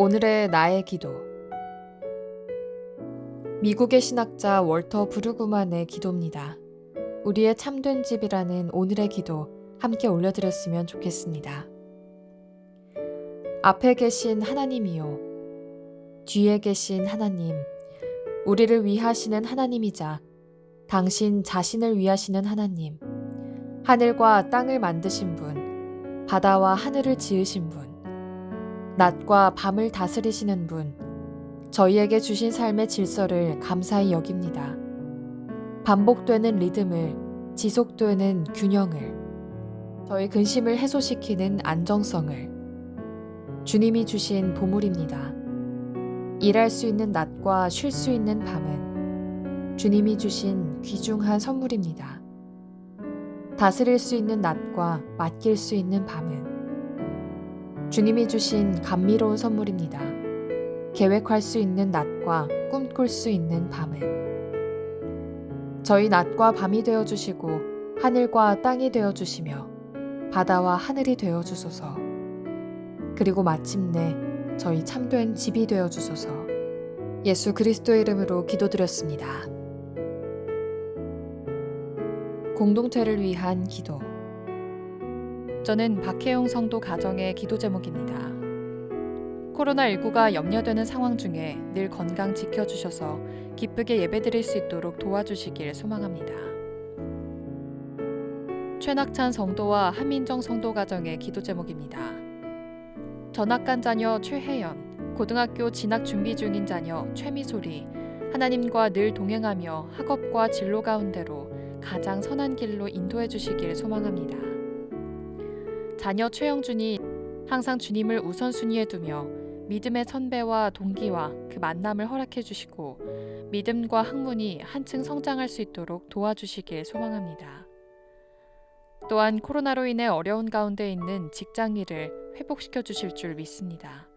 오늘의 나의 기도. 미국의 신학자 월터 브루그만의 기도입니다. 우리의 참된 집이라는 오늘의 기도 함께 올려드렸으면 좋겠습니다. 앞에 계신 하나님이요. 뒤에 계신 하나님. 우리를 위하시는 하나님이자 당신 자신을 위하시는 하나님. 하늘과 땅을 만드신 분. 바다와 하늘을 지으신 분. 낮과 밤을 다스리시는 분, 저희에게 주신 삶의 질서를 감사히 여깁니다. 반복되는 리듬을, 지속되는 균형을, 저희 근심을 해소시키는 안정성을, 주님이 주신 보물입니다. 일할 수 있는 낮과 쉴 수 있는 밤은 주님이 주신 귀중한 선물입니다. 다스릴 수 있는 낮과 맡길 수 있는 밤은 주님이 주신 감미로운 선물입니다. 계획할 수 있는 낮과 꿈꿀 수 있는 밤은 저희 낮과 밤이 되어 주시고 하늘과 땅이 되어 주시며 바다와 하늘이 되어 주소서. 그리고 마침내 저희 참된 집이 되어 주소서. 예수 그리스도의 이름으로 기도드렸습니다. 공동체를 위한 기도. 저는 박혜영 성도 가정의 기도 제목입니다. 코로나19가 염려되는 상황 중에 늘 건강 지켜주셔서 기쁘게 예배드릴 수 있도록 도와주시길 소망합니다. 최낙찬 성도와 한민정 성도 가정의 기도 제목입니다. 전학간 자녀 최혜연, 고등학교 진학 준비 중인 자녀 최미소리, 하나님과 늘 동행하며 학업과 진로 가운데로 가장 선한 길로 인도해 주시길 소망합니다. 자녀 최영준이 항상 주님을 우선순위에 두며 믿음의 선배와 동기와 그 만남을 허락해 주시고 믿음과 학문이 한층 성장할 수 있도록 도와주시길 소망합니다. 또한 코로나로 인해 어려운 가운데 있는 직장 일을 회복시켜 주실 줄 믿습니다.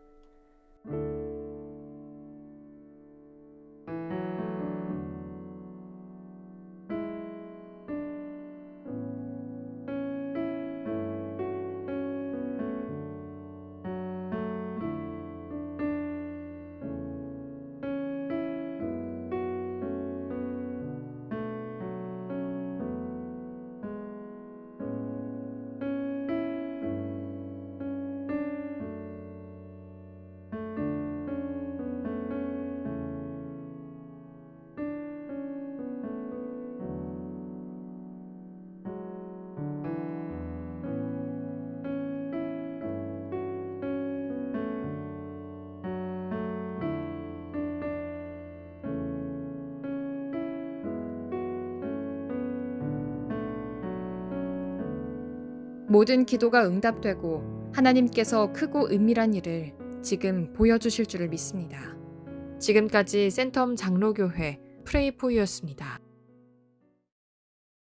모든 기도가 응답되고 하나님께서 크고 은밀한 일을 지금 보여주실 줄을 믿습니다. 지금까지 센텀 장로교회 프레이포유였습니다.